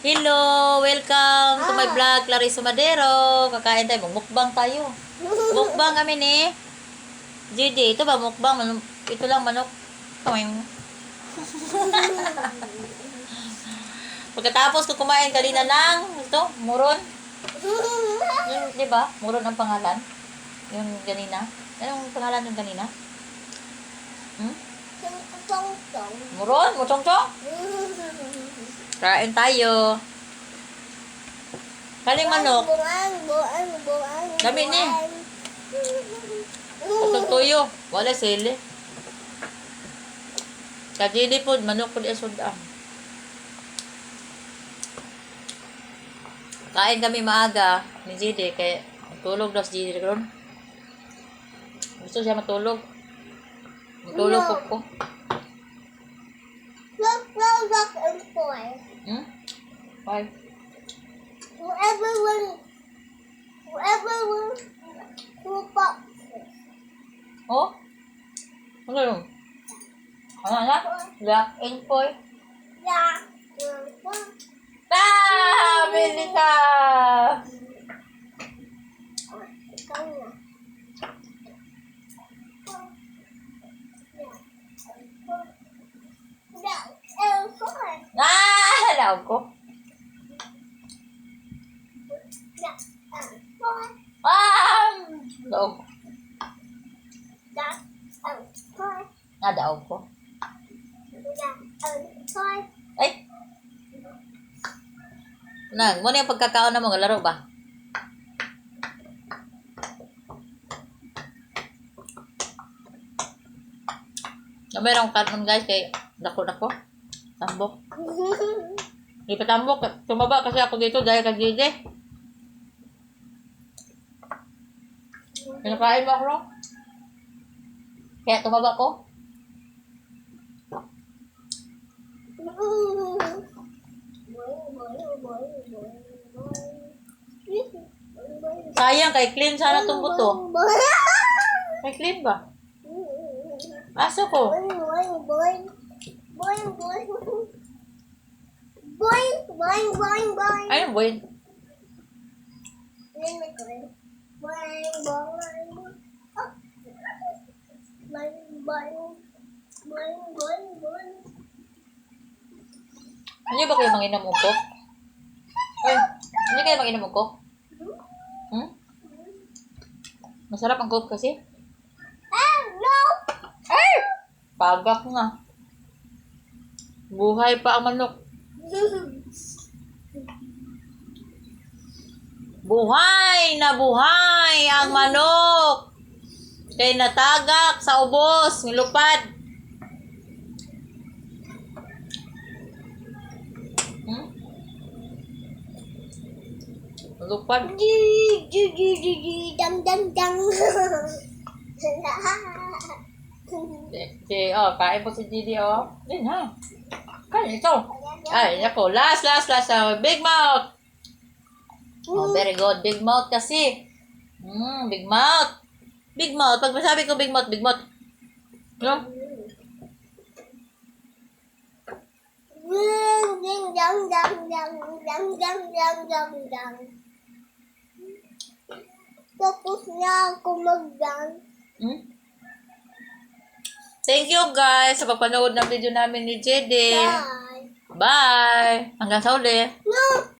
Hello! Welcome to my vlog, Clarissa Madero. Kakain tayo. Mukbang tayo. Mukbang kami ni JJ. Ito ba mukbang? Ito lang manok. Toing. Pagkatapos ko kumain kanina ng ito, muron. Yung, di ba? Muron ang pangalan. Yung kanina. Anong pangalan yung kanina? Hmm? Muron? Muchong-chong? Kain tayo. Kaling manok. Buang, buang, buang. Dami ni. Putong tuyo. Wala sili. Kajili po, manok po di sudam. Kain kami maaga ni JD kay tulog daw si JD ron. Gusto siya matulog. Matulog ko ko. boy. Hmm? Why? Whoever wins, whoever wins, two boxes. Oh? Ano yun? Ano na? Black and boy? Black and boy. tawag ko? Um, daog. Nga daog ko. Ay! Nang, mo na yung pagkakaon na mga laro ba? Na meron karon guys kay dako dako. Tambok. Hindi pa tambok. Tumaba kasi ako dito dahil kay JJ. Pinakain mo ako? Kaya tumaba ko. Sayang kay clean sana tong buto. Kay clean ba? Aso ko. Boing, boing, boing. Boing, boing. Boing, boing, boing, boing. Ayun, mày cười. Boing, boing, boing. Oh. Boing, boing. Boing, boing, boing. Hindi ba kayo manginom uko? Ay, hindi kayo manginom uko? Hmm? Masarap ang coke kasi. Ah, no! Ay! Pagak nga. Buhay pa ang manok. Buhay na buhay ang manok. Kay natagak sa ubos, nilupad. Hmm? Lupad. Dang, dang, dang. Si, oh, kain po si Didi, oh. Yan ha. Kain ito. Ay, nako. Last, last, last. Uh, big mouth. Oh, very good. Big mouth kasi. Mm, big mouth. Big mouth. Pag masabi ko big mouth, big mouth. No? Tapos na ako mag-dance. Hmm? Thank you guys sa pagpanood ng video namin ni Jede. Yeah. Bye! Hanggang sa uli. No!